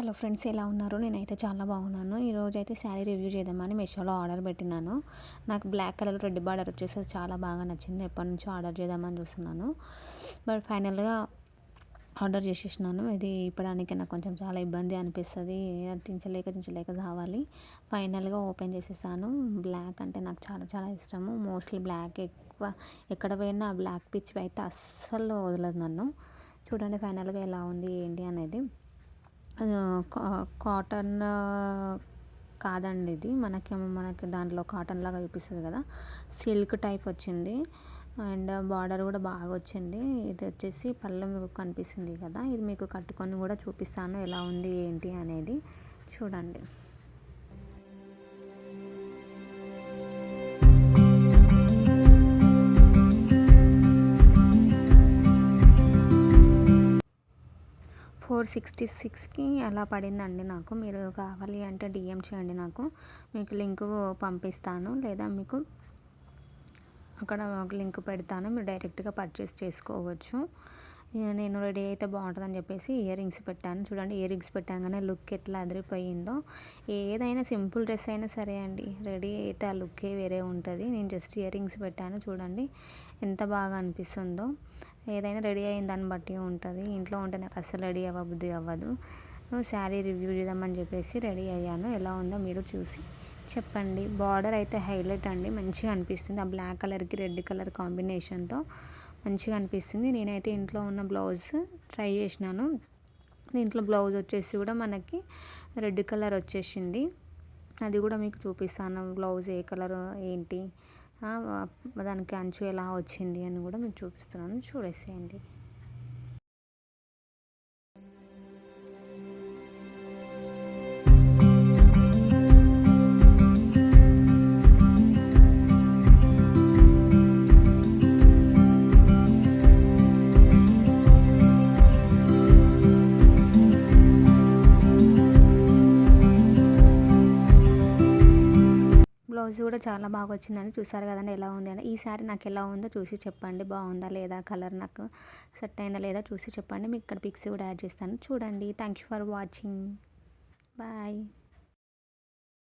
Hello friends ఎలా ఉన్నారు? నేనైతే చాలా బాగున్నాను. ఈరోజు అయితే శారీ రివ్యూ చేద్దామని మీషోలో ఆర్డర్ పెట్టినాను. నాకు బ్లాక్ కలర్ రెడ్ బార్డర్ వచ్చేసి చాలా బాగా నచ్చింది. ఎప్పటి నుంచో ఆర్డర్ చేద్దామని చూస్తున్నాను. బట్ ఫైనల్గా ఆర్డర్ చేసేసినాను. ఇది ఇప్పడానికి నాకు కొంచెం చాలా ఇబ్బంది అనిపిస్తుంది. తించలేక తించలేక కావాలి. ఫైనల్గా ఓపెన్ చేసేసాను. బ్లాక్ అంటే నాకు చాలా చాలా ఇష్టము. మోస్ట్లీ బ్లాక్ ఎక్కువ ఎక్కడ పోయినా బ్లాక్ పిచ్ అయితే అస్సలు వదలదు నన్ను. చూడండి ఫైనల్గా ఎలా ఉంది ఏంటి అనేది కాటన్ కాదండి ఇది. మనకేమో మనకి దాంట్లో కాటన్ లాగా చూపిస్తుంది కదా. సిల్క్ టైప్ వచ్చింది. అండ్ బార్డర్ కూడా బాగా వచ్చింది. ఇది వచ్చేసి పళ్ళు మీకు కనిపిస్తుంది కదా. ఇది మీకు కట్టుకొని కూడా చూపిస్తాను ఎలా ఉంది ఏంటి అనేది. చూడండి. ఫోర్ సిక్స్టీ సిక్స్కి అలా పడిందండి నాకు. మీరు కావాలి అంటే డిఎం చేయండి నాకు. మీకు లింక్ పంపిస్తాను. లేదా మీకు అక్కడ లింక్ పెడతాను. మీరు డైరెక్ట్గా పర్చేస్ చేసుకోవచ్చు. నేను రెడీ అయితే బాగుంటుందని చెప్పేసి ఇయర్ రింగ్స్ పెట్టాను. చూడండి ఇయర్ రింగ్స్ పెట్టాగానే లుక్ ఎట్లా అదిరిపోయిందో. ఏదైనా సింపుల్ డ్రెస్ అయినా సరే అండి. రెడీ అయితే ఆ లుక్కే వేరే ఉంటుంది. నేను జస్ట్ ఇయర్ రింగ్స్ పెట్టాను. చూడండి ఎంత బాగా అనిపిస్తుందో. ఏదైనా రెడీ అయిన దాన్ని బట్టి ఉంటుంది. ఇంట్లో ఉంటే నాకు అస్సలు రెడీ అవ్వబుద్ధి అవ్వదు. శారీ రివ్యూ చేద్దామని చెప్పేసి రెడీ అయ్యాను. ఎలా ఉందో మీరు చూసి చెప్పండి. బార్డర్ అయితే హైలైట్ అండి. మంచిగా అనిపిస్తుంది. ఆ బ్లాక్ కలర్కి రెడ్ కలర్ కాంబినేషన్తో మంచిగా అనిపిస్తుంది. నేనైతే ఇంట్లో ఉన్న బ్లౌజ్ ట్రై చేసినాను. దీంట్లో బ్లౌజ్ వచ్చేసి కూడా మనకి రెడ్ కలర్ వచ్చేసింది. అది కూడా మీకు చూపిస్తాను. బ్లౌజ్ ఏ కలర్ ఏంటి? దానికి అంచు ఎలా వచ్చింది అని కూడా మీకు చూపిస్తున్నాను. చూడేసేయండి. బ్లౌజ్ కూడా చాలా బాగా వచ్చిందని చూసారు కదండి ఎలా ఉంది అని. ఈసారి నాకు ఎలా ఉందో చూసి చెప్పండి. బాగుందా లేదా? కలర్ నాకు సెట్ అయిందా లేదా చూసి చెప్పండి. మీకు ఇక్కడ పిక్స్ కూడా యాడ్ చేస్తాను. చూడండి. Thank you for watching. Bye.